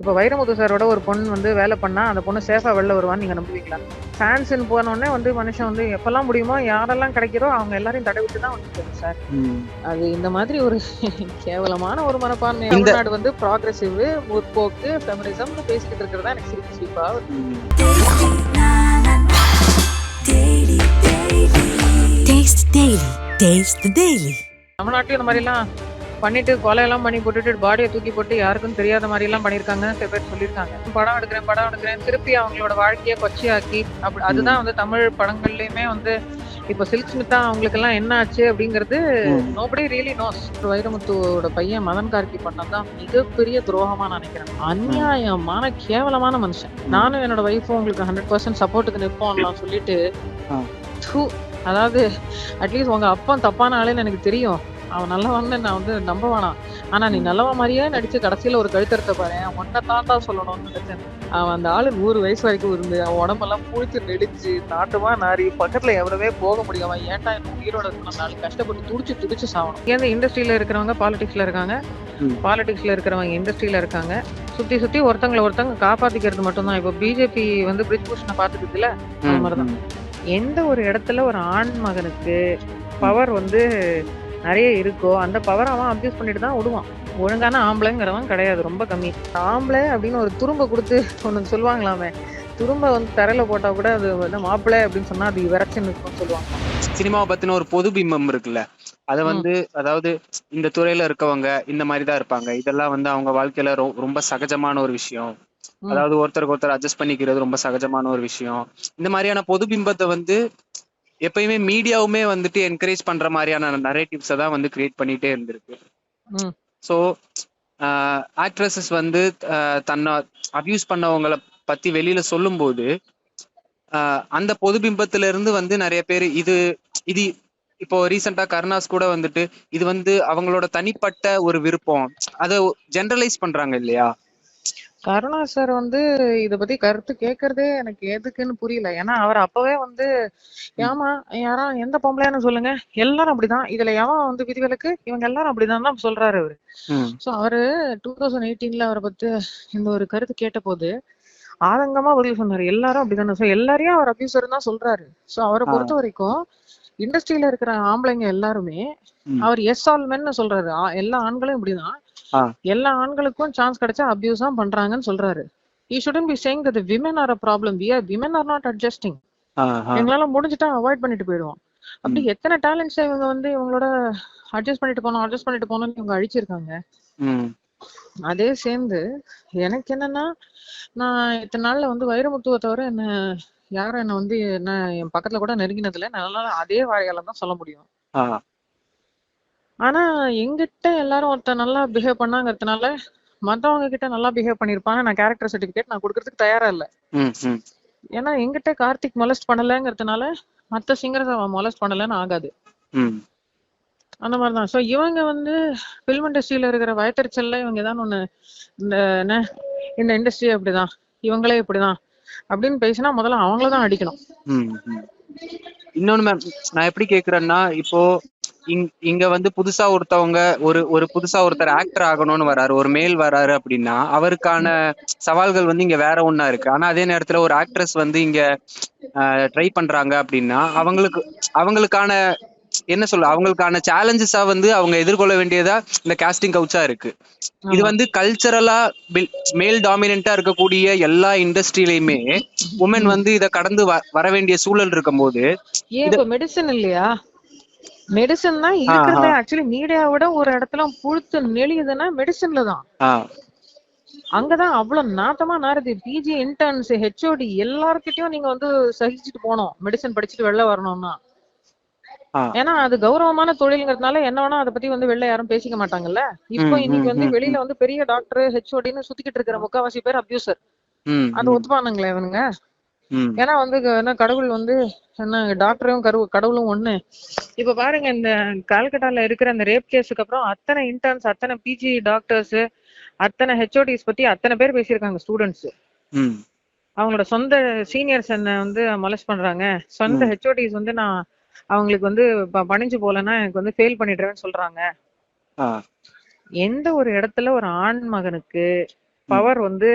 இப்போ வைரமுத்து சாரோட ஒரு பொண்ணு வந்து வேலை பண்ணா அந்த பொண்ணு சேஃபா வெளில வருவான்னு நீங்க நம்புவீங்களா ஃபேன்ஸ்ன்னு போனோடனே வந்து மனுஷன் வந்து எப்பெல்லாம் முடியுமோ யாரெல்லாம் கிடைக்கிறோ அவங்க எல்லாரையும் தடை விட்டு தான் வந்து சார் அது இந்த மாதிரி ஒரு கேவலமான ஒரு மனப்பான்மை தமிழ்நாடு வந்து ப்ராக்ரெசிவ் முற்போக்கு ஃபெமினிசம் பேசிக்கிட்டு இருக்கிறதா எனக்கு சிரிப்பு சிரிப்பா வருது. Taste Daily. Taste the Daily. தமிழ்நாட்டிலும் இந்த மாதிரி எல்லாம் பண்ணிட்டு கொலை எல்லாம் பண்ணி போட்டுட்டு பாடியை தூக்கி போட்டு யாருக்கும் தெரியாத மாதிரி எல்லாம் பண்ணிருக்காங்க சில பேர் சொல்லியிருக்காங்க. படம் எடுக்கிறேன் படம் எடுக்கிறேன். திருப்பி அவங்களோட வாழ்க்கையை கொச்சையாக்கி அப்படி அதுதான் வந்து தமிழ் படங்கள்லயுமே வந்து இப்போ சில்க் ஸ்மிதா அவங்களுக்கு எல்லாம் என்ன ஆச்சு அப்படிங்கிறது நோபடி ரியலி நோஸ் வைரமுத்துவோட பையன் மதன் கார்கி பண்ணதான் மிகப்பெரிய துரோகமா நான் நினைக்கிறேன். அநியாயமான கேவலமான மனுஷன். நானும் என்னோட ஒய்ஃபும் உங்களுக்கு ஹண்ட்ரட் பர்சன்ட் சப்போர்ட்டுக்கு நிற்போம்லாம் சொல்லிட்டு அதாவது அட்லீஸ்ட் உங்க அப்பா தப்பான ஆளுன்னு எனக்கு தெரியும். அவன் நல்லவன்னு நான் வந்து நம்ப வேணாம் ஆனா நீ நல்லவன் மாதிரியே நடிச்சு கடைசியில ஒரு கழுத்தறுத்த பாரு. உன்னை தாண்டா சொல்லணும்னு நினைச்சேன். அவன் அந்த ஆளு நூறு வயசு வரைக்கும் இருந்து அவன் உடம்பெல்லாம் புளிச்சு நெடிச்சு நாட்டுமா நாரி பக்கத்துல எவ்வளவே போக முடியும் அவன் ஏன்டா இன்னும் உயிரோட இருக்கணும்? நாளைக்கு கஷ்டப்பட்டு துடிச்சு துடிச்சு சாகணும் ஏன் இண்டஸ்ட்ரியில இருக்கிறவங்க பாலிடிக்ஸ்ல இருக்காங்க. பாலிடிக்ஸ்ல இருக்கிறவங்க இண்டஸ்ட்ரியில இருக்காங்க. சுத்தி சுத்தி ஒருத்தங்களை ஒருத்தங்க காப்பாத்திக்கிறது மட்டும்தான். இப்போ பிஜேபி வந்து பிரிஜ் பூஷனை பாத்துக்குதுல அந்த மாதிரிதான். எந்த ஒரு இடத்துல ஒரு ஆண் மகனுக்கு பவர் வந்து நிறைய இருக்கோ அந்த பவர் அவன் அபியூஸ் பண்ணிட்டு தான் விடுவான் ஒழுங்கான ஆம்பளைங்கிறவன் கிடையாது ரொம்ப கம்மி. ஆம்பளை அப்படின்னு ஒரு துரும்ப கொடுத்து ஒன்று சொல்லுவாங்களாமே துரும்ப வந்து தரையில போட்டா கூட அது வந்து மாப்பிள்ளை அப்படின்னு சொன்னா அது விரட்சன் இருக்கும்னு சொல்லுவாங்க. சினிமாவை பத்தின ஒரு பொது பிம்பம் இருக்குல்ல அத வந்து அதாவது இந்த துறையில இருக்கவங்க இந்த மாதிரி தான் இருப்பாங்க. இதெல்லாம் வந்து அவங்க வாழ்க்கையில ரொ- ரொம்ப சகஜமான ஒரு விஷயம். அதாவது ஒருத்தருக்கு ஒருத்தர் அட்ஜஸ்ட் பண்ணிக்கிறது ரொம்ப சகஜமான ஒரு விஷயம். இந்த மாதிரியான பொது பிம்பத்தை வந்து எப்பயுமே மீடியாவுமே வந்துட்டு என்கரேஜ் பண்ற மாதிரியான நரேட்டிவ்ஸை தான் வந்து கிரியேட் பண்ணிட்டே இருந்திருக்கு. ஸோ ஆக்ட்ரஸஸ் வந்து தன்னை அபியூஸ் பண்ணவங்கள பத்தி வெளியில சொல்லும்போது அந்த பொது பிம்பத்துல இருந்து வந்து நிறைய பேர் இது இது இப்போ ரீசெண்டா கருணாஸ் கூட வந்துட்டு இது வந்து அவங்களோட தனிப்பட்ட ஒரு விருப்பம். அதை ஜெனரலைஸ் பண்றாங்க இல்லையா? கருணா சார் வந்து இத பத்தி கருத்து கேக்குறதே எனக்கு எதுக்குன்னு புரியல. ஏன்னா அவர் அப்பவே வந்து ஏமா யாரா எந்த பொம்பளைன்னு சொல்லுங்க. எல்லாரும் அப்படிதான். இதுல எவன் வந்து விதிவிலக்கு இவங்க எல்லாரும் அப்படிதான் தான் சொல்றாரு அவரு. சோ அவரு டூ தௌசண்ட் எயிட்டீன்ல அவரை பத்தி இந்த ஒரு கருத்து கேட்ட போது ஆதங்கமா பதில் சொன்னாரு. எல்லாரும் அப்படிதானே. சோ எல்லாரையும் அவர் அபியூசர் தான் சொல்றாரு. சோ அவரை. பொறுத்த வரைக்கும் இண்டஸ்ட்ரியில இருக்கிற ஆம்பளைங்க எல்லாருமே. அவர் எஸ் ஆல் மென்னு சொல்றாரு. எல்லா ஆண்களும் இப்படிதான். எல்லா ஆண்களுக்கும் சான்ஸ் கிடைச்சா அபியூஸ் பண்றாங்கன்னு சொல்றாரு. He shouldn't be saying that the women are a problem. We are women are not adjusting. ஆ, ஆ, எங்களால முடிஞ்சுட்டா அவாய்ட் பண்ணிட்டு போயிடுவோம். அப்படி எத்தனை டேலண்ட்ஸ் இவங்க வந்து இவங்களோட அட்ஜஸ்ட் பண்ணிட்டு போனோம் அட்ஜஸ்ட் பண்ணிட்டு போனோம்னு இவங்க அழிச்சிருக்காங்க. அதே சேர்ந்து எனக்கு என்னன்னா நான் இத்தனை நாள்ல வந்து வைரமுத்துவ தவிர என்ன யாரும் என்ன வந்து என்ன என் பக்கத்துல கூட நெருங்கினதுல என்னால அதே வாயால தான் சொல்ல முடியும். ஆனா எங்கிட்ட எல்லாரும் ஒருத்தன் நல்லா பிஹேவ் பண்ணாங்கிறதுனால மத்தவங்க கிட்ட நல்லா பிஹேவ் பண்ணிருப்பாங்க. நான் கேரக்டர் சர்டிபிகேட் நான் கொடுக்கறதுக்கு தயாரா இல்ல. ஏன்னா எங்கிட்ட கார்த்திக் மொலஸ்ட் பண்ணலங்கிறதுனால மத்த சிங்கர்ஸ் அவன் மொலஸ்ட் பண்ணலன்னு ஆகாது. அந்த மாதிரிதான். சோ இவங்க வந்து பிலிம் இண்டஸ்ட்ரியில இருக்கிற வயத்தறிச்சல்ல இவங்க ஏதாவது ஒண்ணு இந்த என்ன இந்த இண்டஸ்ட்ரி அப்படிதான் இவங்களே இப்படிதான் அப்படின்னு பேசினா முதல்ல அவங்கள தான் அடிக்கணும். இன்னொன்னு மேம் நான் எப்படி கேக்குறேன்னா இப்போ இங்- இங்க வந்து புதுசா ஒருத்தவங்க ஒரு ஒரு புதுசா ஒருத்தர் ஆக்டர் ஆகணும்னு வராரு ஒரு மேல் வராரு அப்படின்னா அவருக்கான சவால்கள் வந்து இங்க வேற ஒண்ணா இருக்கு. ஆனா அதே நேரத்துல ஒரு ஆக்ட்ரஸ் வந்து இங்க ட்ரை பண்றாங்க அப்படின்னா அவங்களுக்கு அவங்களுக்கான என்ன சொல்ல அவங்களுக்கான சேலஞ்சஸா வந்து அவங்க எதிர்கொள்ள வேண்டியதா இந்த காஸ்டிங் கவுச்சா இருக்கு. இது வந்து கல்ச்சரலா மேல் டாமினண்டா இருக்கக்கூடிய எல்லா இண்டஸ்ட்ரியிலயுமே உமன் வந்து இத கடந்து வர வேண்டிய சூழல் இருக்கும்போது ஏன் இப்ப மெடிசன் இல்லையா? மெடிசன் தான் இருக்கிறது ஆக்சுவலி மீடியாவோட ஒரு இடத்துல புழுத்து நெளியுதுன்னா மெடிசன்ல தான். அங்கதான் அவ்வளவு நாட்டமா நாருது பிஜி இன்டர்ன்ஸ் ஹெச்ஓடி எல்லார்கிட்டயும் நீங்க வந்து சகிச்சுட்டு போனோம் மெடிசன் படிச்சுட்டு வெளில வரணும்னா. ஏன்னா அது கௌரவமான தொழில்ங்கிறதுனால என்ன வேணா அதை பத்தி வந்து வெளில யாரும் பேசிக்க மாட்டாங்கல்ல? இப்போ இன்னைக்கு வந்து வெளியில வந்து பெரிய டாக்டர் ஹெச்ஓடின்னு சுத்திக்கிட்டு இருக்கிற முக்காவாசி பேர் அபியூசர். அது ஒத்துப்பானுங்களே இவனுங்க? ஏன்னா வந்து என்ன கடவுள் வந்து என்ன டாக்டரும் கரு கடவுளும் ஒண்ணு. இப்ப பாருங்க இந்த கல்கட்டால இருக்கிற அந்த ரேப் கேஸுக்கு அப்புறம் அத்தனை இன்டர்ன்ஸ் அத்தனை பிஜி டாக்டர்ஸ் அத்தனை ஹெச்ஓடிஸ் பத்தி அத்தனை பேர் பேசியிருக்காங்க ஸ்டூடெண்ட்ஸ் அவங்களோட சொந்த சீனியர்ஸ் என்ன வந்து மலஸ் பண்றாங்க? சொந்த ஹெச்ஓடிஸ் வந்து நான் அவங்களுக்கு வந்து பணிஞ்சு போலன்னா எனக்கு வந்து ஃபெயில் பண்ணிடுறேன்னு சொல்றாங்க. எந்த ஒரு இடத்துல ஒரு ஆண் மகனுக்கு பவர் வந்து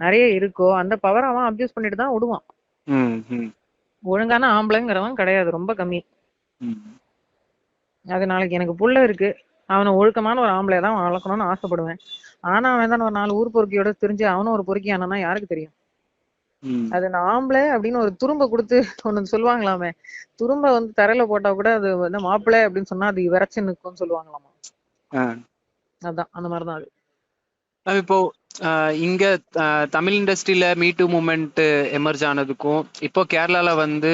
நிறைய இருக்கோ அந்த பவர் அவன் அப்யூஸ் பண்ணிட்டு தான் விடுவான் ஒழுங்கான ஆம்பளைங்கிறவன் கிடையாது ரொம்ப கம்மி. அது நாளைக்கு எனக்கு புள்ள இருக்கு. அவனை ஒழுக்கமான ஒரு ஆம்பளைய தான் வளர்க்கணும்னு ஆசைப்படுவேன். ஆனா அவன் தான் ஒரு நாலு ஊர் பொறுக்கியோட தெரிஞ்சு அவனும் ஒரு பொறுக்கி ஆனானா யாருக்கு தெரியும்? அது நான் ஆம்பளை அப்படின்னு ஒரு துரும்ப கொடுத்து ஒண்ணு சொல்லுவாங்களாமே. துரும்ப வந்து தரையில போட்டா கூட அது வந்து மாப்பிள்ளை அப்படின்னு சொன்னா அது விரைச்சு நிற்கும்னு சொல்லுவாங்களாமா. அதான் அந்த மாதிரிதான் அது. இப்போ இங்க தமிழ் இண்டஸ்ட்ரியில மீட்டு மூமெண்ட் எமர்ஜ் ஆனதுக்கும் இப்போ கேரளால வந்து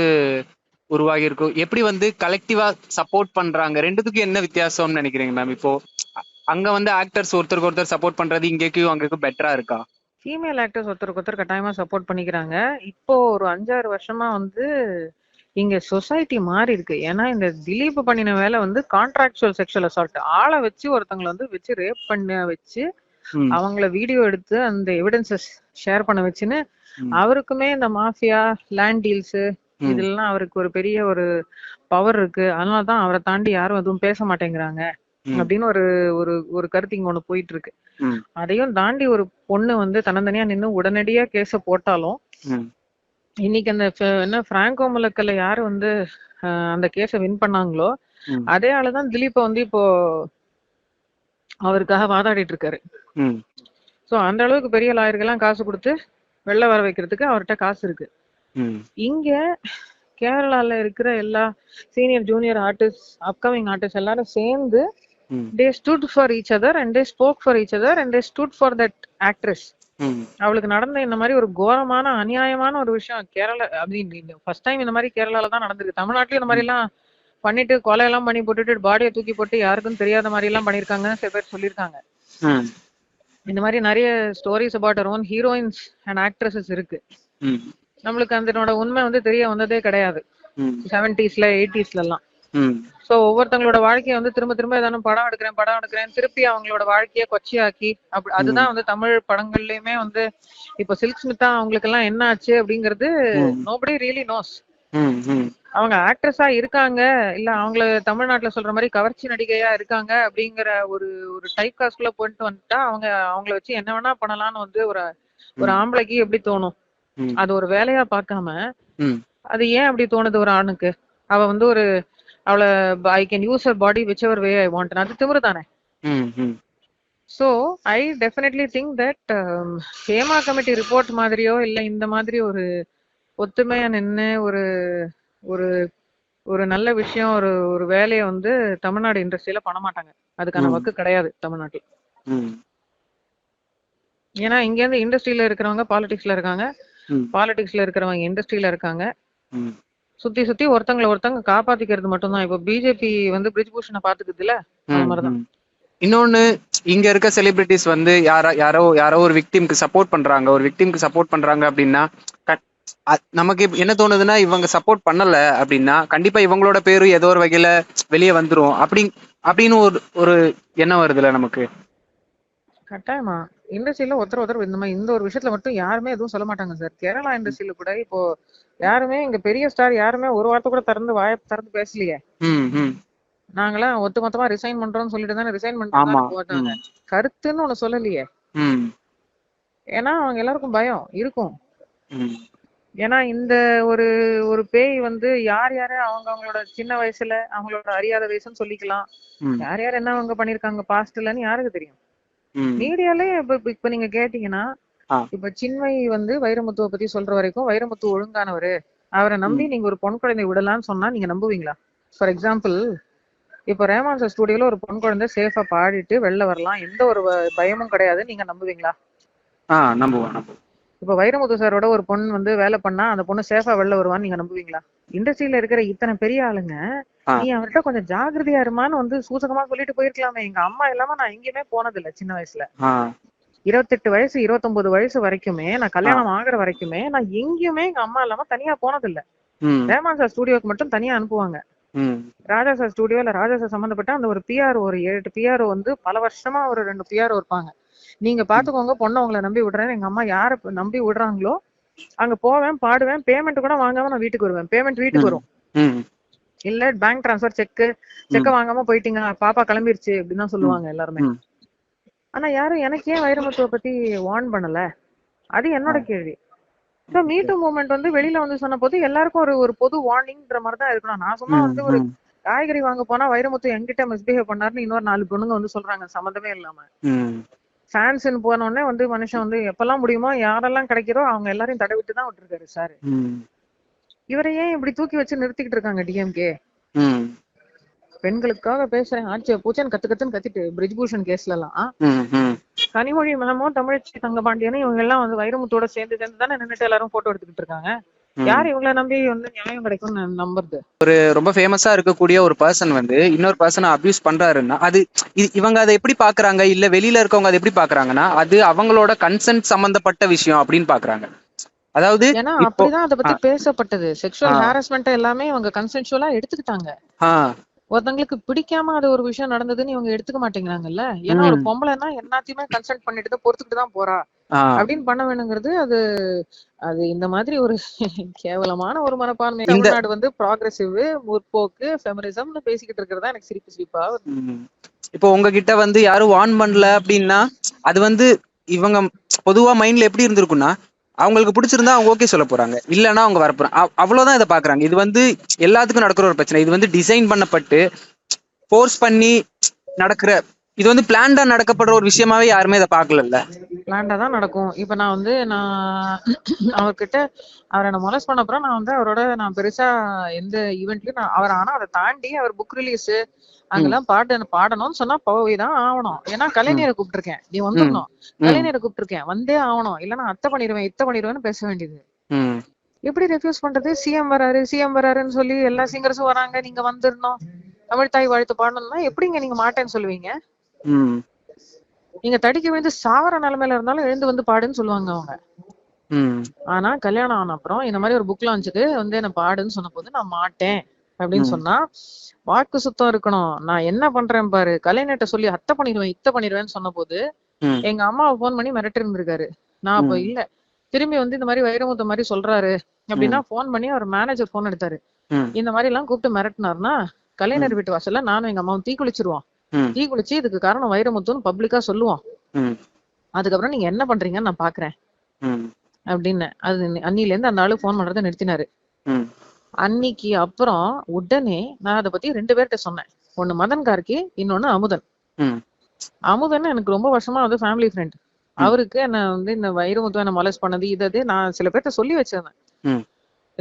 உருவாகி இருக்கும் எப்படி வந்து கலெக்டிவா சப்போர்ட் பண்றாங்க? ரெண்டுத்துக்கும் என்ன வித்தியாசம்னு நினைக்கிறீங்க மேம் இப்போ அங்க வந்து ஆக்டர்ஸ் ஒருத்தருக்கு ஒருத்தர் சப்போர்ட் பண்றது இங்கேக்கும் அங்கேக்கும் பெட்டரா இருக்கா? ஃபீமேல் ஆக்டர்ஸ் ஒருத்தருக்கு ஒருத்தர் கட்டாயமா சப்போர்ட் பண்ணிக்கிறாங்க இப்போ ஒரு அஞ்சாறு வருஷமா வந்து இங்க சொசைட்டி மாறி இருக்கு ஏன்னா இந்த திலீப் பண்ணின வேலை வந்து கான்ட்ராக்சுவல் செக்ஷுவல் அசால்ட் ஆளை வச்சு ஒருத்தங்களை வந்து வச்சு ரேப் பண்ண வச்சு அவங்கள வீடியோ எடுத்து அந்த எவிடன்சஸ் ஷேர் பண்ண வச்சுன்னு. அவருக்குமே இந்த மாஃபியா லேண்ட் டீல்ஸ். இதெல்லாம் அவருக்கு ஒரு பெரிய ஒரு பவர் இருக்கு அதனால தான் அவரை தாண்டி யாரும் எதுவும் பேச மாட்டேங்கிறாங்க. அப்படின்னு ஒரு ஒரு ஒரு கருத்து இங்க ஒண்ணு போயிட்டு இருக்கு. அதையும் தாண்டி ஒரு பொண்ணு வந்து தன்னந்தனியா நின்னு உடனடியா கேஸ போட்டாலும். இன்னைக்கு அந்த என்ன பிராங்கோ முலக்கல்ல யாரு வந்து அந்த கேஸ வின் பண்ணாங்களோ. அதே ஆளுதான் திலீப்ப வந்து இப்போ அவருக்காக வாதாடிட்டு இருக்காரு சோ அந்த அளவுக்கு பெரிய லாயருக்கெல்லாம் காசு கொடுத்து வெளில வர வைக்கிறதுக்கு அவர்கிட்ட காசு இருக்கு இங்க கேரளால இருக்கிற எல்லா senior junior artist upcoming artist எல்லாரும் சேர்ந்து they stood for each other and they spoke for each other and they stood for that actress அவளுக்கு நடந்த இந்த மாதிரி ஒரு கோரமான அநியாயமான ஒரு விஷயம் கேரளா அப்படின்னு ஃபர்ஸ்ட் டைம் இந்த மாதிரி கேரளால தான் நடந்திருக்கு. தமிழ்நாட்டுலயும் இந்த மாதிரி எல்லாம் பண்ணிட்டு கொலை எல்லாம் பண்ணி போட்டுட்டு பாடியை தூக்கி போட்டு யாருக்கும் தெரியாத மாதிரி எல்லாம் பண்ணிருக்காங்க சில பேர் சொல்லியிருக்காங்க. ம், இந்த மாதிரி நிறைய stories about our own heroines and actresses இருக்கு. ம், நம்மளுக்கு அதனோட உண்மை வந்து தெரிய வந்ததே கிடையாது. செவன்டிஸ்ல எயிட்டிஸ்ல எல்லாம் சோ ஒவ்வொருத்தங்களோட வாழ்க்கைய வந்து திரும்ப திரும்ப ஏதானும் படம் எடுக்கிறேன் படம் எடுக்கிறேன் திருப்பி அவங்களோட வாழ்க்கைய கொச்சையாக்கி அப்படி அதுதான் வந்து தமிழ் படங்கள்லயுமே வந்து இப்போ சில்க் ஸ்மிதா அவங்களுக்கு எல்லாம் என்ன ஆச்சு அப்படிங்கிறது. நோபடி ரியலி நோஸ் அவங்க ஆக்ட்ரஸா இருக்காங்க இல்ல அவங்கள தமிழ்நாட்டுல சொல்ற மாதிரி கவர்ச்சி நடிகையா இருக்காங்க அப்படிங்கிற ஒரு ஒரு டைப் காஸ்ட்குள்ள போயிட்டு வந்துட்டா அவங்க அவங்கள வச்சு என்ன வேணா பண்ணலாம்னு வந்து ஒரு ஒரு. ஆம்பளைக்கு எப்படி தோணும். அது ஒரு வேலையா பார்க்காம. அது ஏன் அப்படி தோணுது ஒரு ஆணுக்கு அவ வந்து ஒரு அவளை I can use her body whichever way I want அது திமிரு தானே? So I definitely think that Hema committee report மாதிரியோ இல்ல இந்த மாதிரி ஒரு ஒத்துமையா நின்னு ஒரு ஒரு ஒரு நல்ல விஷயம் ஒரு ஒரு வேலையை வந்து தமிழ்நாடு இண்டஸ்ட்ரியில பண்ண மாட்டாங்க. அதுக்கான. ஒர்க்கு கிடையாது தமிழ்நாட்டில். ஏன்னா இங்க இருந்து இண்டஸ்ட்ரியில இருக்கிறவங்க பாலிடிக்ஸ்ல இருக்காங்க. பாலிடிக்ஸ்ல இருக்கிறவங்க இண்டஸ்ட்ரியில இருக்காங்க. சுத்தி சுத்தி ஒருத்தங்கள ஒருத்தங்க காப்பாத்திக்கிறது மட்டும்தான். இப்போ பிஜேபி வந்து பிரிஜ்பூஷனை பாத்துக்குதுல மாதிரிதான். ம். இன்னொன்னு இங்க இருக்க செலிபிரிட்டிஸ் வந்து யாரா யாரோ யாரோ ஒரு விக்டிம்க்கு சப்போர்ட் பண்றாங்க. ஒரு விக்டிம்க்கு சப்போர்ட் பண்றாங்க அப்படின்னா நமக்கு என்ன தோணுதுன்னா இவங்க சப்போர்ட் பண்ணல அப்படின்னா கண்டிப்பா இவங்களோட பேரும் ஏதோ ஒரு வகையில வெளியே வந்துரும். அப்படி அப்படின்னு ஒரு ஒரு எண்ணம் வருதுல்ல நமக்கு? கட்டாயமா. இண்டஸ்ட்ரியில ஒருத்தர் ஒருத்தர் இந்த மாதிரி இந்த ஒரு விஷயத்துல மட்டும் யாருமே எதுவும் சொல்ல மாட்டாங்க சார். கேரளா இண்டஸ்ட்ரியில கூட இப்போ யாருமே இங்க பெரிய ஸ்டார் யாருமே ஒரு வார்த்தை கூட திறந்து வாய திறந்து பேசலையே. நாங்களாம் ஒட்டு மொத்தமா ரிசைன் பண்றோம்னு சொல்லிட்டு தானே ரிசைன் பண்ணிட்டு கருத்துன்னு ஒண்ணு சொல்லலையே. ஏன்னா அவங்க எல்லாருக்கும் பயம் இருக்கும். ஏன்னா இந்த ஒரு ஒரு பேய் வந்து யார் யாரு அவங்க அவங்களோட சின்ன வயசுல அவங்களோட அறியாத வயசுன்னு சொல்லிக்கலாம். யார் யார் என்ன அவங்க பண்ணிருக்காங்க பாஸ்ட்லன்னு யாருக்கு தெரியும்? மீடியாலே இப்ப இப்ப- நீங்க கேட்டீங்கன்னா. இப்ப சின்மை வந்து வைரமுத்துவ பத்தி சொல்ற வரைக்கும் வைரமுத்து ஒழுங்கானவரு. அவரை நம்பி நீங்க ஒரு பொன் குழந்தை விடலாம்னு சொன்னா நீங்க நம்புவீங்களா? ஃபார் எக்ஸாம்பிள் இப்ப ரேமான் சார் ஸ்டுடியோல ஒரு பொன் குழந்தை சேஃபா பாடிட்டு வெளில வரலாம். எந்த ஒரு பயமும் கிடையாது. நீங்க நம்புவீங்களா? நம்புவோம் நம்புவோம். இப்ப வைரமுத்து சாரோட ஒரு பொண்ணு வந்து வேலை பண்ணா அந்த பொண்ணு சேஃபா வெளில வருவான்னு நீங்க நம்புவீங்களா? இண்டஸ்ட்ரியில இருக்கிற இத்தனை பெரிய ஆளுங்க. நீ அவர்கிட்ட கொஞ்சம் ஜாகிரதையா இருமான்னு வந்து சூசகமா சொல்லிட்டு போயிருக்கலாமே. எங்க அம்மா இல்லாம நான் எங்கேயுமே போனது இல்ல சின்ன வயசுல. இருபத்தெட்டு வயசு இருபத்தொன்பது வயசு வரைக்குமே நான் கல்யாணம் ஆகுற வரைக்குமே நான் எங்கேயுமே எங்க அம்மா இல்லாம தனியா போனது இல்ல ரேமான் சார் ஸ்டுடியோக்கு மட்டும் தனியா அனுப்புவாங்க. ராஜா சார் ஸ்டுடியோல ராஜா சார் சம்பந்தப்பட்ட அந்த ஒரு பிஆர் ஒரு ஏழு எட்டு பிஆர் வந்து பல வருஷமா ஒரு ரெண்டு பிஆர் இருப்பாங்க. நீங்க பாத்துக்கோங்க பொண்ணு உங்களை நம்பி விடுறேன் எங்க அம்மா யார நம்பி விடுறாங்களோ அங்க போவேன் பாடுவேன் பேமெண்ட் கூட வாங்காம நான் வீட்டுக்கு வருவேன். பேமெண்ட் வீட்டுக்கு வரும். இல்ல பேங்க் டிரான்ஸ்ஃபர் செக் செக்க வாங்காம போயிட்டீங்க பாப்பா கிளம்பிருச்சு அப்படின்னு தான் சொல்லுவாங்க எல்லாருமே. ஆனா யாரும் எனக்கு ஏன் வைரமுத்துவ பத்தி வார்ன் பண்ணல? அது என்னோட கேள்வி. ஸோ மீட்டு மூவ்மெண்ட் வந்து வெளியில வந்து சொன்ன போது எல்லாருக்கும் ஒரு ஒரு பொது வார்னிங்ன்ற மாதிரி தான் இருக்கணும். நான் சும்மா வந்து ஒரு காய்கறி வாங்க போனா வைரமுத்து என்கிட்ட மிஸ்பிஹேவ் பண்ணாருன்னு இன்னொரு நாலு பொண்ணுங்க வந்து சொல்றாங்க சம்மந்தமே இல்லாம. ஃபேன்ஸ்னு போன உடனே வந்து மனுஷன் வந்து எப்பெல்லாம் முடியுமோ யாரெல்லாம் கிடைக்கிறோ அவங்க எல்லாரையும் தடை விட்டு தான் விட்டுருக்காரு சார். இவரை ஏன் இப்படி தூக்கி வச்சு நிறுத்திக்கிட்டு இருக்காங்க டிஎம்கே பெண்களுக்காக பேசுறேன் ஆச்சு பூச்சன் கத்து கத்துன்னு கத்திட்டு பிரிஜ்பூஷன் கேஸ்ல எல்லாம். கனிமொழி மேமோ தமிழச்சி தங்கபாண்டியனும் இவங்க எல்லாம் வந்து வைரமுத்தோட சேர்ந்து சேர்ந்து தானே நின்னுட்டு எல்லாரும் போட்டோ எடுத்துக்கிட்டு இருக்காங்க. யார் இவங்கள நம்பி வந்து நியாயம் கிடைக்கும்னு நம்புறது? ரொம்ப ஃபேமஸா இருக்கக்கூடிய ஒரு பர்சன் வந்து இன்னொரு பர்சனை அபியூஸ் பண்றாருன்னா அது இவங்க அதை எப்படி பாக்குறாங்க? இல்ல வெளியில இருக்கவங்க அதை எப்படி பாக்குறாங்கன்னா அது அவங்களோட கன்சென்ட் சம்பந்தப்பட்ட விஷயம் அப்படின்னு பாக்குறாங்க. அதாவது ஏன்னா அப்படிதான் அதை பத்தி பேசப்பட்டது. செக்ஷுவல். ஹாரஸ்மெண்ட் எல்லாமே இவங்க கன்சென்சுவலா எடுத்துக்கிட்டாங்க. ஆ, ஒருத்தங்களுக்கு பிடிக்காம அது ஒரு விஷயம் நடந்ததுன்னு இவங்க எடுத்துக்க மாட்டேங்கிறாங்கல்ல? ஏன்னா ஒரு. பொம்பளைன்னா எல்லாத்தையுமே கன்சென்ட் பண்ணிட்டு தான் பொறுத்துக்கிட்டு தான் போறா. அப்படின்னு பண்ண வேணுங்கிறது அது அது இந்த மாதிரி ஒரு கேவலமான ஒரு மனப்பான்மை. இந்த- தமிழ்நாடு வந்து ப்ராக்ரெசிவ் முற்போக்கு ஃபெமினிசம்னு பேசிக்கிட்டு இருக்கிறதா எனக்கு சிரிப்பு சிரிப்பா. இப்போ உங்ககிட்ட வந்து யாரும் வார்ன் பண்ணல அப்படின்னா அது வந்து இவங்க பொதுவா மைண்ட்ல எப்படி இருந்திருக்கும்னா அவங்களுக்கு பிடிச்சிருந்தா அவங்க ஓகே சொல்ல போறாங்க. இல்லைன்னா அவங்க வரப்போறாங்க அவ்- அவ்வளவுதான் இதை பாக்குறாங்க. இது வந்து எல்லாத்துக்கும் நடக்கிற ஒரு பிரச்சனை. இது வந்து டிசைன் பண்ணப்பட்டு ஃபோர்ஸ் பண்ணி நடக்கிற இது வந்து பிளான்டா நடக்கப்படுற ஒரு விஷயமாவே யாருமே இதை பார்க்கலல்ல. பிளான்டா தான் நடக்கும். இப்ப நான் வந்து நான் அவர்கிட்ட அவரை நான் மொலஸ் பண்ண அப்புறம் நான் வந்து அவரோட நான் பெருசா எந்த ஈவெண்ட்லயும் நான் அவர் ஆனா அதை தாண்டி அவர் புக் ரிலீஸ் அங்கெல்லாம் பாட்டு பாடணும்னு சொன்னா போய் தான் ஆகணும் ஏன்னா கலைஞரை கூப்பிட்டிருக்கேன். நீ வந்துடணும். கலைஞரை கூப்பிட்டிருக்கேன். வந்தே ஆகணும் இல்லைன்னா அத்தை பண்ணிடுவேன் இத்தை பண்ணிடுவேன்னு பேச வேண்டியது. எப்படி ரெஃப்யூஸ் பண்றது? சிஎம் வராரு சிஎம் வராருன்னு சொல்லி எல்லா சிங்கர்ஸும் வராங்க. நீங்க வந்துடணும். தமிழ் தாய் வாழ்த்து பாடணும்னா எப்படிங்க நீங்க மாட்டேன்னு சொல்லுவீங்க? நீங்க தடிக்க விழுந்து சாவர நிலைமையில இருந்தாலும் எழுந்து வந்து பாடுன்னு சொல்லுவாங்க அவங்க. ஆனா கல்யாணம் ஆன அப்புறம் இந்த மாதிரி ஒரு புக் லான்ச்சுக்கு வந்து என்ன பாடுன்னு சொன்ன போது நான் மாட்டேன் அப்படின்னு. சொன்னா வாக்கு சுத்தம் இருக்கணும். நான் என்ன பண்றேன் பாரு. கலைஞர்கிட்ட சொல்லி அத்தை பண்ணிடுவேன் இத்தை பண்ணிடுவேன்னு சொன்ன போது ம். எங்க அம்மாவை ஃபோன் பண்ணி மிரட்டி இருந்திருக்காரு நான் அப்ப. இல்ல. திரும்பி வந்து இந்த மாதிரி வைரமுத்த மாதிரி சொல்றாரு அப்படின்னா ஃபோன் பண்ணி அவர் மேனேஜர் ஃபோன் எடுத்தாரு. இந்த மாதிரி எல்லாம் கூப்பிட்டு மிரட்டினாருன்னா கலைஞர் வீட்டு வாசல்ல நானும் எங்க அம்மாவும் தீ தீ குளிச்சு இதுக்கு காரணம் வைரமுத்துன்னு பப்ளிக்கா சொல்லுவோம் ம், அதுக்கப்புறம் நீங்க என்ன பண்றீங்கன்னு நான் பாக்குறேன். அப்படின்னு. அது அன்னில இருந்து அந்த ஆளு ஃபோன் பண்றதை நிறுத்தினாரு. அன்னைக்கு அப்புறம் உடனே நான் அதை பத்தி ரெண்டு பேர்கிட்ட சொன்னேன். ஒண்ணு மதன் கார்கி இன்னொன்னு அமுதன். அமுதன் எனக்கு ரொம்ப வருஷமா வந்து ஃபேமிலி ஃப்ரெண்ட் அவருக்கு என்ன வந்து இந்த வைரமுத்து என்ன மொலஸ் பண்ணது இது நான் சில பேர்ட்ட சொல்லி வச்சிருந்தேன்.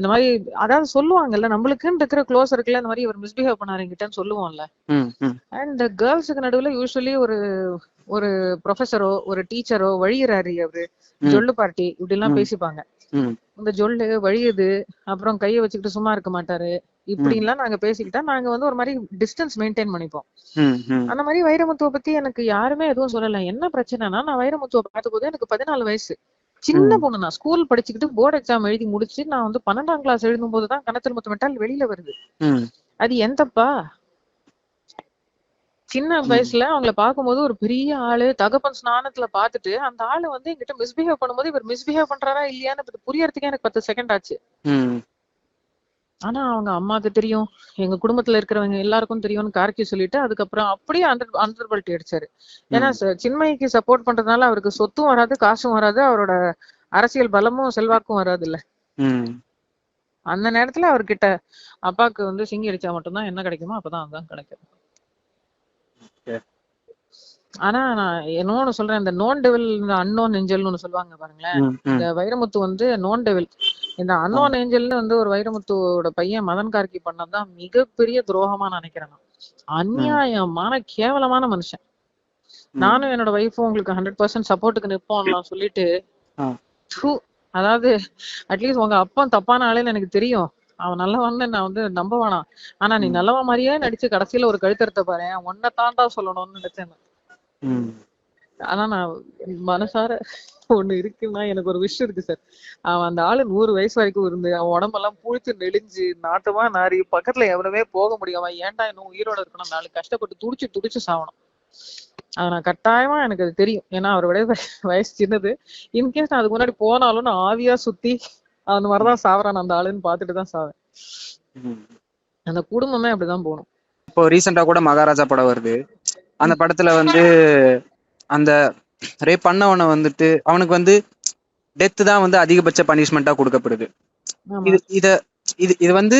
இந்த மாதிரி அதாவது சொல்லுவாங்கல்ல நம்மளுக்குன்னு இருக்கிற க்ளோஸ் இருக்குல்ல இந்த மாதிரி இவர் மிஸ்பிஹேவ் பண்ணாரு என்கிட்டன்னு சொல்லுவோம்ல. அண்ட் கேர்ள்ஸுக்கு நடுவுல யூஸ்வலி ஒரு ஒரு ப்ரொஃபஸரோ ஒரு டீச்சரோ வழியிறாரு அவரு. ஜொல்லு பார்ட்டி இப்படி எல்லாம். பேசிப்பாங்க. இந்த ஜொல்லு வழியுது அப்புறம் கையை வச்சுக்கிட்டு சும்மா இருக்க மாட்டாரு. இப்படி எல்லாம் நாங்க பேசிக்கிட்டா நாங்க வந்து ஒரு மாதிரி டிஸ்டன்ஸ் மெயின்டைன் பண்ணிப்போம். அந்த மாதிரி வைரமுத்துவ பத்தி எனக்கு யாருமே எதுவும் சொல்லல. என்ன பிரச்சனைனா நான் வைரமுத்துவ பார்த்தபோது எனக்கு பதினாலு வயசு. சின்ன பொண்ணு நான் ஸ்கூல் படிச்சுக்கிட்டு போர்டு எக்ஸாம் எழுதி முடிச்சு நான் வந்து பன்னெண்டாம் கிளாஸ் எழுதும் போதுதான் கணத்தில் முத்தமிட்டால் வெளியில வருது. அது எந்தப்பா? சின்ன வயசுல அவங்கள பார்க்கும்போது ஒரு பெரிய ஆளு தகப்பன் ஸ்நானத்துல பாத்துட்டு அந்த ஆளு வந்து என்கிட்ட மிஸ்பிஹேவ் பண்ணும்போது இவர் மிஸ்பிஹேவ் பண்றாரா இல்லையான்னு புரியறதுக்கே எனக்கு பத்து செகண்ட் ஆச்சு. ஆனா அவங்க அம்மாக்கு தெரியும். எங்க குடும்பத்துல இருக்கிறவங்க எல்லாருக்கும் தெரியும்னு கார்கி சொல்லிட்டு அதுக்கப்புறம் அப்படியே அண்டர் அண்டர்பல்ட்டி அடிச்சாரு. ஏன்னா சின்மயிக்கு சப்போர்ட் பண்றதுனால அவருக்கு சொத்தும் வராது காசும் வராது அவரோட அரசியல் பலமும் செல்வாக்கும் வராது இல்ல அந்த நேரத்துல அவர்கிட்ட அப்பாக்கு வந்து சிங்கி அடிச்சா மட்டும்தான் என்ன கிடைக்குமோ அப்பதான் அதுதான் கிடைக்கும். ஆனா நான் இன்னொன்னு சொல்றேன். இந்த நோன் டெவில் இந்த அன்னோன் ஏஞ்சல்னு ஒண்ணு சொல்லுவாங்க பாருங்களேன். இந்த வைரமுத்து வந்து நோன் டெவில் இந்த அன்னோன் ஏஞ்சல்னு வந்து ஒரு வைரமுத்துவோட பையன் மதன் கார்கி பண்ணதுதான் மிகப்பெரிய துரோகமா நான் நினைக்கிறேன் நான். அநியாயமான கேவலமான மனுஷன். நானும் என்னோட ஒய்ஃபும் உங்களுக்கு ஹண்ட்ரட் பர்சன்ட் சப்போர்ட்டுக்கு நிப்போம்லாம் சொல்லிட்டு அதாவது அட்லீஸ்ட் உங்க அப்பா தப்பான ஆளுன்னு எனக்கு தெரியும். அவன் நல்லவன்னு நான் வந்து நம்ப வேணாம் ஆனா நீ. நல்லவன் மாதிரியே நடிச்சு கடைசியில ஒரு கழுத்தறுத்த பாரு. உன்னை தாண்டா சொல்லணும்னு நினைச்சேன் ஆனா நான் மனசார ஒண்ணு இருக்குன்னா எனக்கு ஒரு விஷயம் இருக்கு சார் அவன் அந்த ஆளு நூறு வயசு வரைக்கும் இருந்து அவன் உடம்பெல்லாம் புழுத்து நெளிஞ்சு நாட்டமா நாரி பக்கத்துல எவனுமே போக முடியாம ஏன்டா இன்னும் உயிரோட இருக்கணும்? நாலு கஷ்டப்பட்டு துடிச்சு துடிச்சு சாவணும். நான் கட்டாயமா எனக்கு அது தெரியும். ஏன்னா அவரை விட வய- வயசு சின்னது. இன்கேஸ் நான் அதுக்கு முன்னாடி போனாலும் நான் ஆவியா சுத்தி அந்த மாதிரிதான் சாவறான். அந்த ஆளுன்னு பாத்துட்டு தான் சாவேன். அந்த குடும்பமே அப்படிதான் போகணும். இப்போ ரீசெண்டா கூட மகாராஜா படம் வருது. அந்த படத்துல வந்து அந்த ரேப் பண்ணவனை வந்துட்டு அவனுக்கு வந்து டெத்து தான் வந்து அதிகபட்ச பனிஷ்மெண்ட்டா கொடுக்கப்படுது. இது இத இது இது வந்து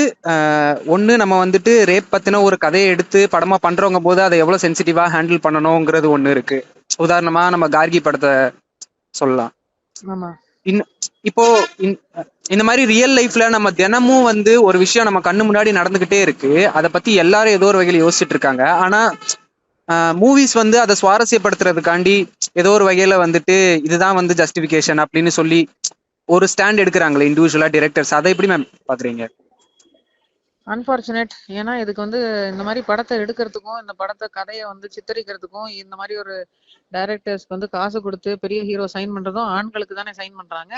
ஒண்ணு நம்ம வந்துட்டு ரேப் பத்தின ஒரு கதையை எடுத்து படமா பண்றவங்க போது அதை எவ்வளவு சென்சிட்டிவா ஹேண்டில் பண்ணணுங்கிறது ஒண்ணு இருக்கு. உதாரணமா நம்ம கார்கி படத்தை சொல்லலாம். இப்போ இந்த மாதிரி ரியல் லைஃப்ல நம்ம தினமும் வந்து ஒரு விஷயம் நம்ம கண்ணு முன்னாடி நடந்துகிட்டே இருக்கு. அதை பத்தி எல்லாரும் ஏதோ ஒரு வகையில யோசிச்சுட்டு இருக்காங்க. ஆனா மூவிஸ் வந்து அதை சுவாரஸ்யப்படுத்துறதுக்காண்டி ஏதோ ஒரு வகையில வந்துட்டு இதுதான் வந்து ஜஸ்டிபிகேஷன் அப்படின்னு சொல்லி ஒரு ஸ்டாண்ட் எடுக்கிறாங்களே இண்டிவிஜுவலா டிரெக்டர்ஸ் அதை எப்படி மேம் பாக்குறீங்க? அன்பார்ச்சுனேட் ஏன்னா இதுக்கு வந்து இந்த மாதிரி படத்தை எடுக்கிறதுக்கும் இந்த படத்தை கதையை வந்து சித்தரிக்கிறதுக்கும் இந்த மாதிரி ஒரு டைரக்டர்ஸ்க்கு வந்து காசு கொடுத்து பெரிய ஹீரோ சைன் பண்றதும் ஆண்களுக்கு தானே சைன் பண்றாங்க.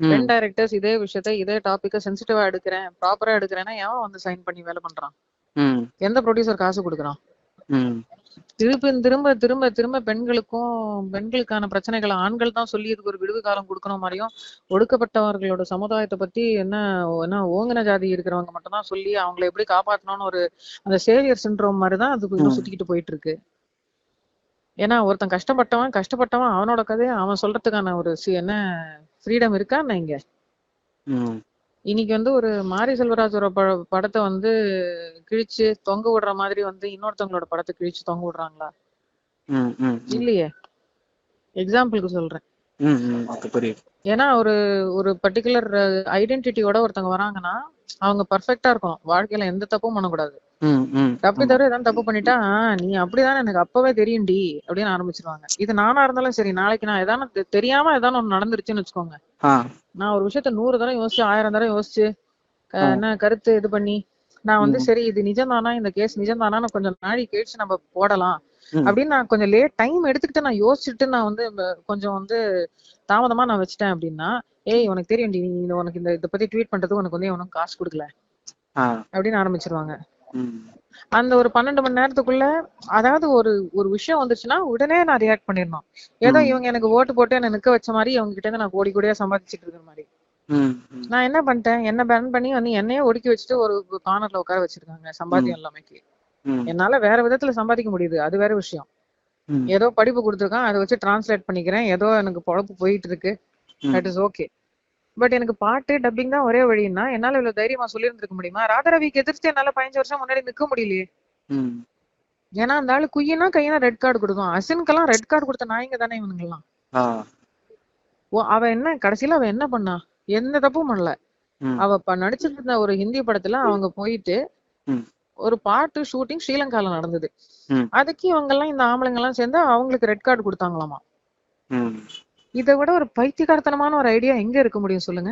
பெண் டைரக்டர்ஸ் இதே விஷயத்த இதே டாபிக்க சென்சிட்டிவா எடுக்கிறேன் ப்ராப்பரா எடுக்கிறேன்னா எவன் வந்து சைன் பண்ணி வேலை பண்றான்? எந்த ப்ரொடியூசர் காசு கொடுக்குறான்? திருப்பி திரும்ப திரும்ப திரும்ப பெண்களுக்கும் பெண்களுக்கான பிரச்சனைகளை ஆண்கள் தான் சொல்லி இதுக்கு ஒரு விடுவு காலம் கொடுக்கணும் மாதிரியும் ஒடுக்கப்பட்டவர்களோட சமுதாயத்தை பத்தி என்ன என்ன ஓங்கின ஜாதி இருக்கிறவங்க மட்டும் தான் சொல்லி அவங்கள எப்படி காப்பாத்தணும்னு ஒரு அந்த சேவியர் சிண்ட்ரோம் மாதிரி தான் அது கொஞ்சம் ம். சுத்திக்கிட்டு போயிட்டு இருக்கு ஏன்னா ஒருத்தன் கஷ்டப்பட்டவன் கஷ்டப்பட்டவன் அவனோட கதையை அவன் சொல்றதுக்கான ஒரு என்ன ஃப்ரீடம் இருக்கா என்ன இங்க? இன்னைக்கு வந்து ஒரு மாரி செல்வராஜோட படத்தை வந்து கிழிச்சு தொங்க விடுற மாதிரி வந்து இன்னொருத்தவங்களோட படத்தை கிழிச்சு தொங்க விடுறாங்களா? இல்லையே. எக்ஸாம்பிளுக்கு சொல்றேன். ஏன்னா ஒரு ஒரு பர்டிகுலர் ஐடென்டிட்டியோட ஒருத்தவங்க வராங்கன்னா அவங்க பர்ஃபெக்டா இருக்கணும். வாழ்க்கையில எந்த தப்பும் பண்ணக்கூடாது. தப்பி. தவிர ஏதாவது தப்பு பண்ணிட்டா "ஆ, நீ அப்படிதானே எனக்கு அப்பவே தெரியும்டி அப்படின்னு ஆரம்பிச்சிருவாங்க இது நானா இருந்தாலும் சரி நாளைக்கு நான் எதான தெ- தெரியாம ஏதாவது ஒண்ணு நடந்துருச்சுன்னு வச்சுக்கோங்க நான் ஒரு விஷயத்த நூறு தடவை யோசிச்சு ஆயிரம் தடவை யோசிச்சு. என்ன கருத்து இது பண்ணி நான் வந்து. சரி இது நிஜம்தானா இந்த கேஸ் நிஜம்தானான்னு கொஞ்சம் நாடி கழிச்சு நம்ம போடலாம். அப்படின்னு நான் கொஞ்சம் லேட் டைம் எடுத்துக்கிட்டு நான் யோசிச்சுட்டு நான் வந்து கொஞ்சம் வந்து தாமதமா நான் வச்சுட்டேன் அப்படின்னா ஏய் உனக்கு தெரியும் நீ இந்த உனக்கு இந்த இதை பத்தி ட்வீட் பண்றதுக்கு உனக்கு வந்து உனக்கு காசு கொடுக்கல அப்படின்னு ஆரம்பிச்சிருவாங்க அந்த ஒரு பன்னெண்டு மணி நேரத்துக்குள்ள அதாவது ஒரு ஒரு விஷயம் வந்துச்சுன்னா உடனே நான் ரியாக்ட் பண்ணிடணும். ஏதோ. இவங்க எனக்கு ஓட்டு போட்டு என்ன நிக்க வச்ச மாதிரி இவங்க கிட்ட இருந்து நான் கோடி கோடியா சம்பாதிச்சிட்டு இருக்கிற மாதிரி. நான் என்ன பண்ணிட்டேன்? என்ன பேன் பண்ணி வந்து என்னையே ஒடுக்கி வச்சுட்டு ஒரு கார்னர்ல உட்கார வச்சிருக்காங்க சம்பாத்தியம் எல்லாமேக்கு. ம், என்னால வேற விதத்துல சம்பாதிக்க முடியுது. அது வேற விஷயம். ஏதோ படிப்பு கொடுத்துருக்கான் அதை வச்சு டிரான்ஸ்லேட் பண்ணிக்கிறேன். ஏதோ எனக்கு பொழப்பு போயிட்டு இருக்கு. தட் இஸ் ஓகே பட் எனக்கு பாட்டு டப்பிங் தான் ஒரே வழின்னா என்னால இவ்வளவு தைரியமா சொல்லியிருந்திருக்க முடியுமா? ராதாரவிக்கு எதிர்த்து என்னால பதினஞ்சு வருஷம் முன்னாடி நிக்க முடியலையே. ஏன்னா அந்த ஆளு குய்யனா கையனா ரெட் கார்டு கொடுக்கும். அசின்கெல்லாம் ரெட் கார்டு கொடுத்த நாய்ங்க தானே இவனுங்கெல்லாம். ஓ அவ என்ன கடைசியில அவ என்ன பண்ணா? எந்த தப்பும் பண்ணல. அவ நடிச்சிட்டு இருந்த ஒரு ஹிந்தி படத்துல அவங்க போயிட்டு. ஒரு பாட்டு ஷூட்டிங் ஸ்ரீலங்கால நடந்தது. அதுக்கு இவங்க எல்லாம் இந்த ஆம்பளைங்க எல்லாம் சேர்ந்து அவங்களுக்கு ரெட் கார்டு கொடுத்தாங்களாமா? இதை விட ஒரு பைத்தியகாரத்தனமான ஒரு ஐடியா எங்க இருக்க முடியும் சொல்லுங்க.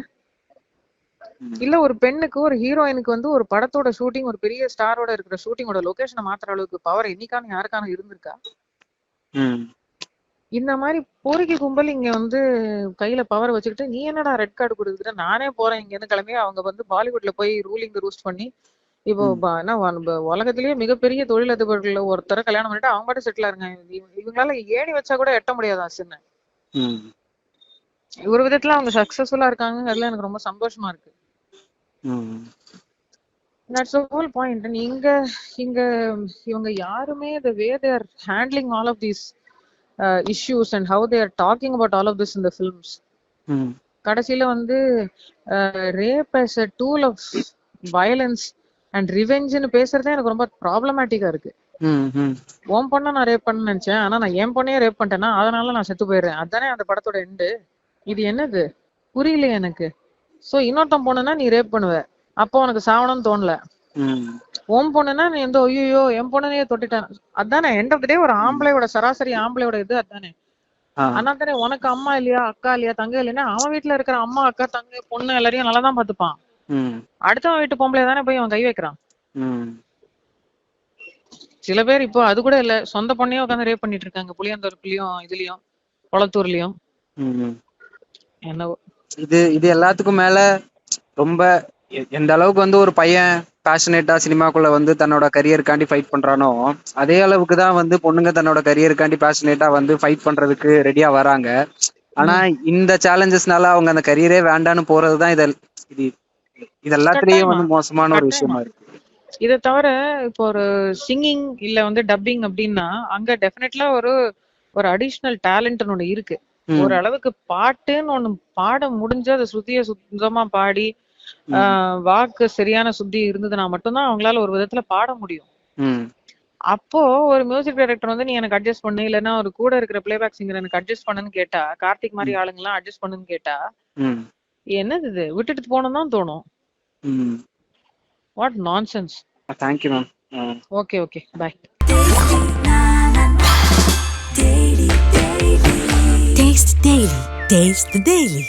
இல்ல ஒரு பெண்ணுக்கு ஒரு ஹீரோயினுக்கு வந்து ஒரு படத்தோட ஷூட்டிங் ஒரு பெரிய ஸ்டாரோட இருக்கிற ஷூட்டிங்கோட லொகேஷனை மாத்துற அளவுக்கு பவர் என்னைக்கான யாருக்கான இருந்திருக்கா? இந்த மாதிரி பொறுக்கி கும்பல் இங்க வந்து கையில பவர் வச்சுக்கிட்டு நீ என்னடா ரெட் கார்டு கொடுத்துக்கிட்ட நானே போறேன் இங்க இருந்து கிளம்பி அவங்க வந்து பாலிவுட்ல போய் ரூலிங் ரூஸ்ட் பண்ணி இப்போ என்ன உலகத்திலேயே மிகப்பெரிய தொழிலதிபர்கள்ல ஒருத்தரை கல்யாணம் பண்ணிட்டு அவங்க பாட்டு செட்டில் இருங்க. இவ- இவங்களால ஏணி வச்சா கூட எட்ட முடியாதா சின்ன? ஒரு விதத்துல அவங்க சக்சஸ்ஃபுல்லா இருக்காங்க அதுல எனக்கு ரொம்ப சந்தோஷமா இருக்கு. தட்ஸ் ஹோல் பாயிண்ட் இங்க இங்க இவங்க யாருமே all of these uh, issues and how they are talking about all of this in the films. ம், கடைசியில வந்து rape as a tool of violence and ரிவெஞ்ச்னு பேசுறதே எனக்கு ரொம்ப ப்ராப்ளமேட்டிக்கா இருக்கு. உன் பொண்ணை நான் ரேப் பண்ண நினைச்சேன். ஆனா நான் என் பொண்ணையே ரேப் பண்ணிட்டேன்னா அதனால நான் செத்து போயிடுறேன். அதானே அந்த படத்தோட எண்டு இது என்னது? புரியல எனக்கு. சோ இன்னொருத்தன் பொண்ணுனா நீ ரேப் பண்ணுவ. அப்போ உனக்கு சாவணும்னு தோணல. உன் பொண்ணுனா நீ எந்த ஐயோ என் பொண்ணுனையே தொட்டுட்டேன் அதானே எண்ட் ஆஃப் டே ஒரு ஆம்பளையோட சராசரி ஆம்பளையோட இது அதானே. ஆனா தானே உனக்கு அம்மா இல்லையா அக்கா இல்லையா தங்க இல்லையா அவன் வீட்டுல இருக்கிற அம்மா அக்கா தங்க பொண்ணு எல்லாரையும் நல்லா தான் பாத்துப்பான் அடுத்தவன் வீட்டு பொம்பளை தானே போய் அவன் கை வைக்கிறான். சில பேர் இப்போ அது கூட இல்ல சொந்த பொண்ணையும் உட்காந்து ரேப் பண்ணிட்டு இருக்காங்க புளியந்தோப்புலயும் இதுலயும் குளத்தூர்லயும். ம், ம். என்னவோ. இது இது எல்லாத்துக்கும் மேல ரொம்ப எ- எந்த அளவுக்கு வந்து ஒரு பையன் பேஷனேட்டா சினிமாக்குள்ள வந்து தன்னோட கரியருக்காண்டி ஃபைட் பண்றானோ அதே அளவுக்கு தான் வந்து பொண்ணுங்க தன்னோட கரியருக்காண்டி பேஷனேட்டா வந்து ஃபைட் பண்றதுக்கு ரெடியா வராங்க. ஆனா இந்த சேலஞ்சஸ்னால அவங்க அந்த கரியரே வேண்டான்னு போறதுதான் இத இது இது எல்லாத்துலயும் வந்து மோசமான ஒரு விஷயமா இருக்கு. இதை தவிர இப்போ ஒரு சிங்கிங் இல்ல வந்து டப்பிங் அப்படின்னா அங்க டெஃபினெட்லா ஒரு ஒரு அடிஷ்னல் டேலண்ட்னு ஒண்ணு இருக்கு. ஒரு அளவுக்கு பாட்டுன்னு ஒண்ணு பாட முடிஞ்சு அதை சுத்திய சுத்தமா பாடி வாக்கு சரியான சுத்தி இருந்ததுன்னா மட்டும்தான் அவங்களால ஒரு விதத்துல பாட முடியும். அப்போ ஒரு மியூசிக் டைரக்டர் வந்து நீ எனக்கு அட்ஜஸ்ட் பண்ணு இல்லைன்னா ஒரு கூட இருக்கிற பிளேபேக் சிங்கர் எனக்கு அட்ஜஸ்ட் பண்ணுன்னு கேட்டா கார்த்திக் மாதிரி ஆளுங்கெல்லாம் அட்ஜஸ்ட் பண்ணுன்னு கேட்டா என்னது இது? விட்டுட்டு போகணும் தான் தோணும். What nonsense. Uh, thank you, ma'am. Uh, Okay, okay. Bye. Taste Daily. Taste the Daily.